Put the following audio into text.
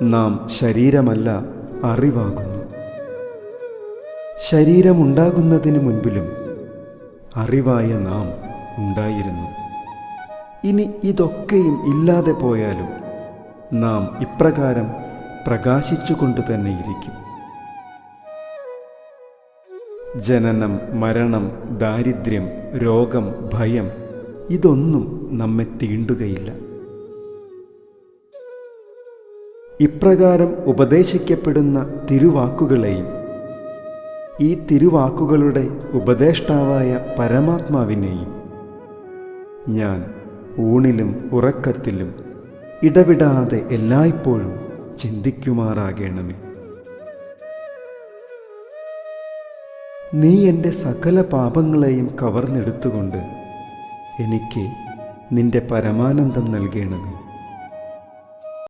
നാം ശരീരമല്ല അറിവാകുന്നു. ശരീരമുണ്ടാകുന്നതിന് മുൻപിലും അറിവായ നാം ഉണ്ടായിരുന്നു. ഇനി ഇതൊക്കെയും ഇല്ലാതെ പോയാലും നാം ഇപ്രകാരം പ്രകാശിച്ചുകൊണ്ട് തന്നെ ഇരിക്കും. ജനനം മരണം ദാരിദ്ര്യം രോഗം ഭയം ഇതൊന്നും നമ്മെ തീണ്ടുകയില്ല. ഇപ്രകാരം ഉപദേശിക്കപ്പെടുന്ന തിരുവാക്കുകളെയും ഈ തിരുവാക്കുകളുടെ ഉപദേഷ്ടാവായ പരമാത്മാവിനെയും ഞാൻ ഊണിലും ഉറക്കത്തിലും ഇടവിടാതെ എല്ലായ്പ്പോഴും ചിന്തിക്കുമാറാകണമേ. നീ എന്റെ സകല പാപങ്ങളെയും കവർന്നെടുത്തുകൊണ്ട് എനിക്ക് നിന്റെ പരമാനന്ദം നൽകണമേ.